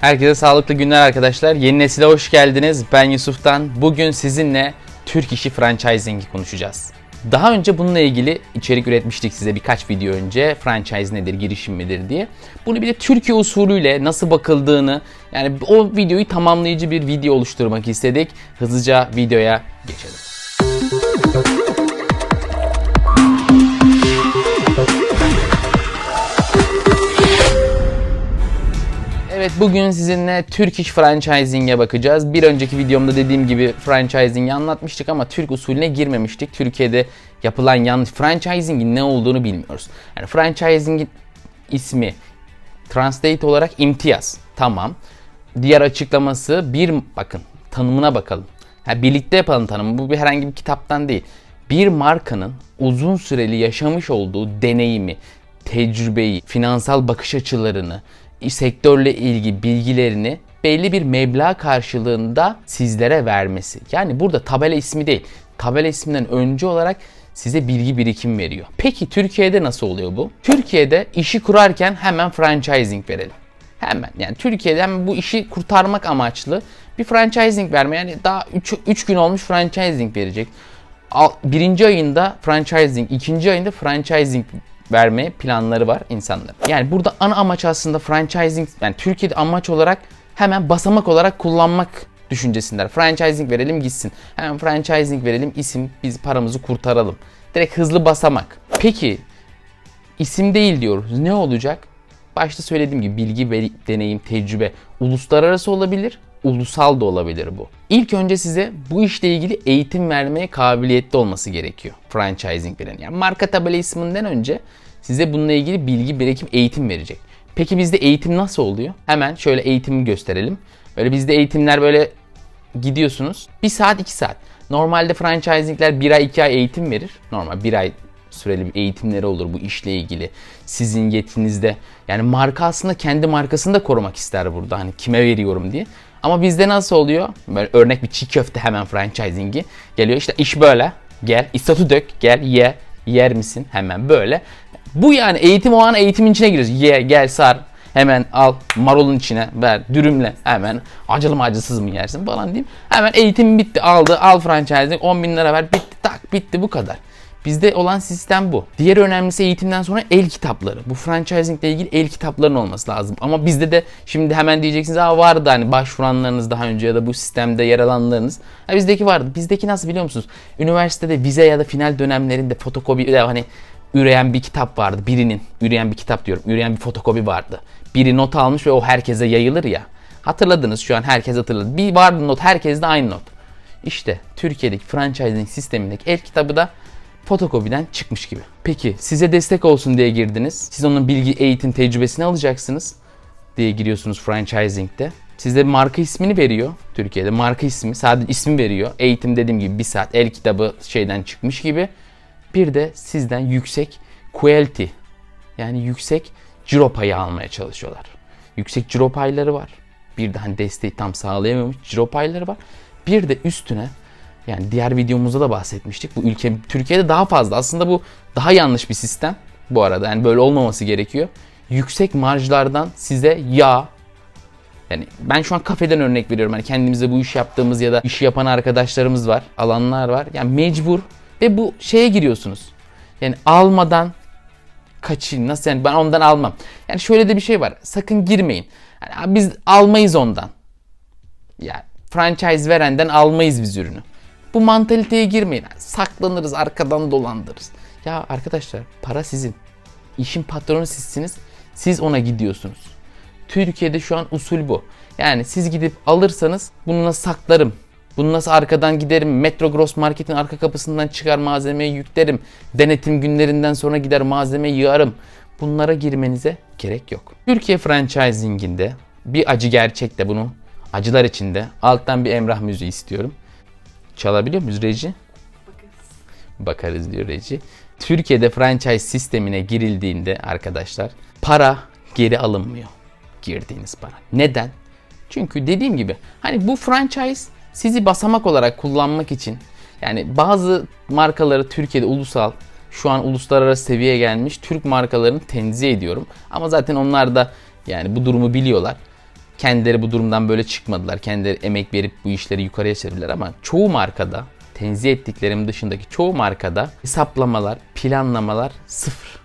Herkese sağlıklı günler arkadaşlar. Yeni nesile hoş geldiniz. Ben Yusuf'tan. Bugün sizinle Türk işi franchising'i konuşacağız. Daha önce bununla ilgili içerik üretmiştik size birkaç video önce. Franchise nedir, girişim midir diye. Bunu bir de Türkiye usulüyle nasıl bakıldığını, yani o videoyu tamamlayıcı bir video oluşturmak istedik. Hızlıca videoya geçelim. Evet bugün sizinle Türk iş franchising'e bakacağız. Bir önceki videomda dediğim gibi franchising'i anlatmıştık ama Türk usulüne girmemiştik. Türkiye'de yapılan yanlış franchising'in ne olduğunu bilmiyoruz. Yani franchising'in ismi translate olarak imtiyaz. Tamam. Diğer açıklaması bir bakın tanımına bakalım. Ha, birlikte yapalım tanımı. Bu bir herhangi bir kitaptan değil. Bir markanın uzun süreli yaşamış olduğu deneyimi, tecrübeyi, finansal bakış açılarını, sektörle ilgili bilgilerini belli bir meblağ karşılığında sizlere vermesi. Yani burada tabela ismi değil. Tabela isminden önce olarak size bilgi birikim veriyor. Peki Türkiye'de nasıl oluyor bu? Türkiye'de işi kurarken hemen franchising verelim. Hemen yani Türkiye'de bu işi kurtarmak amaçlı bir franchising verme. Yani daha 3 gün olmuş franchising verecek. Al- Birinci ayında franchising, ikinci ayında franchising verme planları var insanların. Yani burada ana amaç aslında franchising, yani Türkiye'de amaç olarak hemen basamak olarak kullanmak düşüncesindeler. Franchising verelim gitsin. Hemen franchising verelim isim biz paramızı kurtaralım. Direkt hızlı basamak. Peki isim değil diyoruz. Ne olacak? Başta söylediğim gibi bilgi, deneyim, tecrübe uluslararası olabilir, ulusal da olabilir bu. İlk önce size bu işle ilgili eğitim vermeye kabiliyetli olması gerekiyor franchising veren. Yani marka tabela isminden önce size bununla ilgili bilgi, birikim, eğitim verecek. Peki bizde eğitim nasıl oluyor? Hemen şöyle eğitimi gösterelim. Böyle bizde eğitimler böyle gidiyorsunuz. 1 saat 2 saat. Normalde franchisingler 1 ay 2 ay eğitim verir. Normal 1 ay süreli eğitimleri olur bu işle ilgili. Sizin yetinizde. Yani marka aslında kendi markasını da korumak ister burada. Hani kime veriyorum diye. Ama bizde nasıl oluyor? Böyle örnek bir çiğ köfte hemen franchisingi. Geliyor işte iş böyle. Gel istatü dök gel ye. Yer misin? Hemen böyle. Bu yani eğitim o an eğitimin içine giriyoruz. Ye gel sar. Hemen al marulun içine ver dürümle hemen acılı mı acısız mı yersin falan diyeyim. Hemen eğitim bitti aldı al franchising 10 bin lira ver bitti tak bitti bu kadar. Bizde olan sistem bu. Diğer önemlisi eğitimden sonra el kitapları. Bu franchising ile ilgili el kitapların olması lazım. Ama bizde de şimdi hemen diyeceksiniz ha vardı hani başvuranlarınız daha önce ya da bu sistemde yer alanlarınız. Ha bizdeki vardı. Bizdeki nasıl biliyor musunuz? Üniversitede vize ya da final dönemlerinde fotokopi hani üreyen bir kitap vardı birinin. Üreyen bir kitap diyorum. Üreyen bir fotokopi vardı. Biri not almış ve o herkese yayılır ya. Hatırladınız şu an herkes hatırladı. Bir vardı not herkeste aynı not. İşte Türkiye'deki franchising sistemindeki el kitabı da fotokopiden çıkmış gibi. Peki size destek olsun diye girdiniz. Siz onun bilgi, eğitim, tecrübesini alacaksınız diye giriyorsunuz franchising'de. Size marka ismini veriyor Türkiye'de. Marka ismi, sadece ismi veriyor. Eğitim dediğim gibi bir saat el kitabı şeyden çıkmış gibi. Bir de sizden yüksek quality yani yüksek ciro payı almaya çalışıyorlar. Yüksek ciro payları var. Bir de hani desteği tam sağlayamamış ciro payları var. Bir de üstüne yani diğer videomuzda da bahsetmiştik. Bu ülke Türkiye'de daha fazla. Aslında bu daha yanlış bir sistem bu arada. Yani böyle olmaması gerekiyor. Yüksek marjlardan size yağ yani ben şu an kafeden örnek veriyorum. Hani kendimize bu iş yaptığımız ya da işi yapan arkadaşlarımız var, alanlar var. Yani mecbur ve bu şeye giriyorsunuz. Yani almadan kaçın. Nasıl yani ben ondan almam. Yani şöyle de bir şey var. Sakın girmeyin. Yani biz almayız ondan. Yani franchise verenden almayız biz ürünü. Bu mantaliteye girmeyin. Saklanırız, arkadan dolandırırız. Ya arkadaşlar para sizin. İşin patronu sizsiniz. Siz ona gidiyorsunuz. Türkiye'de şu an usul bu. Yani siz gidip alırsanız bunu nasıl saklarım? Bunu nasıl arkadan giderim? Metro Gross Market'in arka kapısından çıkar malzemeyi yüklerim. Denetim günlerinden sonra gider malzemeyi yığarım. Bunlara girmenize gerek yok. Türkiye franchising'inde bir acı gerçek de bunu acılar içinde alttan bir Emrah müziği istiyorum. Çalabiliyor muyuz Reji? Bakarız diyor Reji. Türkiye'de franchise sistemine girildiğinde arkadaşlar para geri alınmıyor. Girdiğiniz para. Neden? Çünkü dediğim gibi hani bu franchise sizi basamak olarak kullanmak için yani bazı markaları Türkiye'de ulusal şu an uluslararası seviyeye gelmiş Türk markalarını tenzih ediyorum. Ama zaten onlar da yani bu durumu biliyorlar. Kendileri bu durumdan böyle çıkmadılar. Kendileri emek verip bu işleri yukarıya çevirdiler ama çoğu markada tenzih ettiklerim dışındaki çoğu markada hesaplamalar, planlamalar sıfır.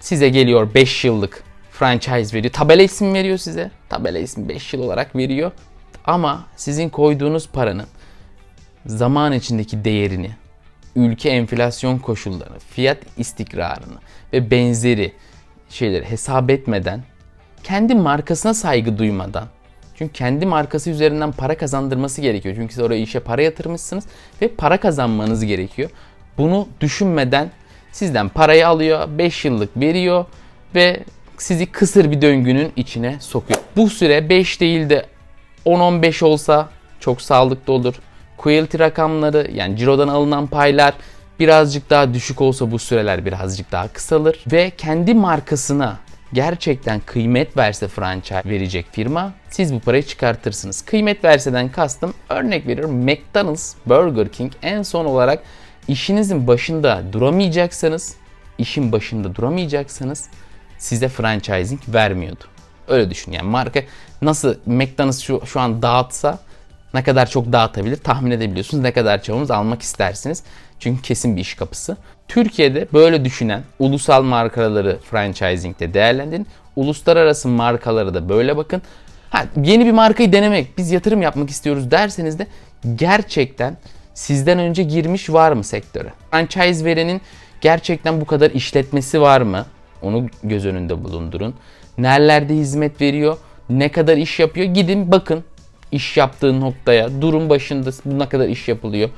Size geliyor 5 yıllık franchise veriyor. Tabela isim veriyor size. Tabela ismi 5 yıl olarak veriyor. Ama sizin koyduğunuz paranın zaman içindeki değerini, ülke enflasyon koşullarını, fiyat istikrarını ve benzeri şeyleri hesap etmeden, kendi markasına saygı duymadan, çünkü kendi markası üzerinden para kazandırması gerekiyor. Çünkü siz oraya işe para yatırmışsınız ve para kazanmanız gerekiyor. Bunu düşünmeden sizden parayı alıyor, 5 yıllık veriyor ve sizi kısır bir döngünün içine sokuyor. Bu süre 5 değil de 10-15 olsa çok sağlıklı olur. Quality rakamları yani cirodan alınan paylar birazcık daha düşük olsa bu süreler birazcık daha kısalır. Ve kendi markasına gerçekten kıymet verse franchise verecek firma siz bu parayı çıkartırsınız. Kıymet verseden kastım örnek veriyorum McDonald's, Burger King en son olarak işinizin başında duramayacaksanız, işin başında duramayacaksanız size franchising vermiyordu. Öyle düşün yani marka nasıl McDonald's şu, şu an dağıtsa ne kadar çok dağıtabilir tahmin edebiliyorsunuz. Ne kadar çoğunuz almak istersiniz. Çünkü kesin bir iş kapısı. Türkiye'de böyle düşünen ulusal markaları franchising'de değerlendirin. Uluslararası markalara da böyle bakın. Ha, yeni bir markayı denemek, biz yatırım yapmak istiyoruz derseniz de gerçekten sizden önce girmiş var mı sektöre? Franchise verenin gerçekten bu kadar işletmesi var mı? Onu göz önünde bulundurun. Nerelerde hizmet veriyor? Ne kadar iş yapıyor? Gidin bakın iş yaptığı noktaya. Durum başında ne kadar iş yapılıyor?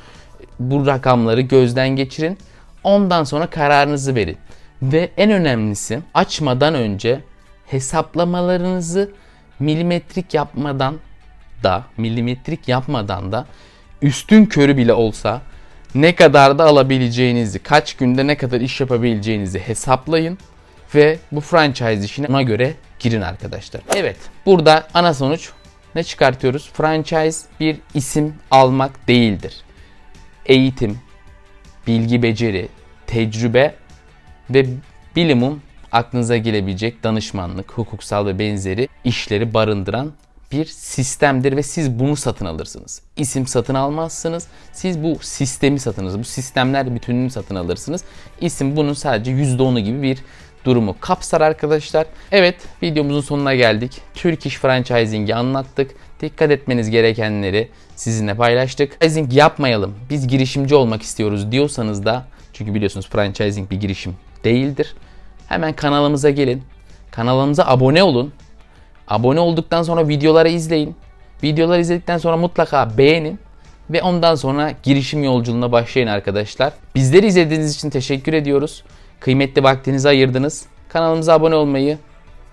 Bu rakamları gözden geçirin. Ondan sonra kararınızı verin. Ve en önemlisi açmadan önce hesaplamalarınızı milimetrik yapmadan da milimetrik yapmadan da üstün körü bile olsa ne kadar da alabileceğinizi, kaç günde ne kadar iş yapabileceğinizi hesaplayın ve bu franchise işine ona göre girin arkadaşlar. Evet, burada ana sonuç ne çıkartıyoruz? Franchise bir isim almak değildir. Eğitim, bilgi beceri, tecrübe ve bilimum aklınıza gelebilecek danışmanlık, hukuksal ve benzeri işleri barındıran bir sistemdir ve siz bunu satın alırsınız. İsim satın almazsınız. Siz bu sistemi satın alırsınız. Bu sistemler bütününü satın alırsınız. İsim bunun sadece %10'u gibi bir durumu kapsar arkadaşlar. Evet videomuzun sonuna geldik. Türk iş franchising'i anlattık. Dikkat etmeniz gerekenleri sizinle paylaştık. Franchising yapmayalım. Biz girişimci olmak istiyoruz diyorsanız da çünkü biliyorsunuz franchising bir girişim değildir. Hemen kanalımıza gelin. Kanalımıza abone olun. Abone olduktan sonra videoları izleyin. Videoları izledikten sonra mutlaka beğenin ve ondan sonra girişim yolculuğuna başlayın arkadaşlar. Bizleri izlediğiniz için teşekkür ediyoruz. Kıymetli vaktinizi ayırdınız. Kanalımıza abone olmayı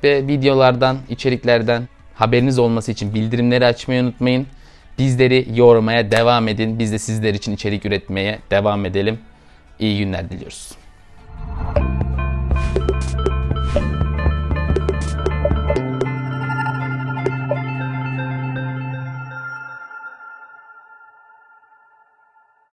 ve videolardan, içeriklerden haberiniz olması için bildirimleri açmayı unutmayın. Bizleri yormaya devam edin. Biz de sizler için içerik üretmeye devam edelim. İyi günler diliyoruz.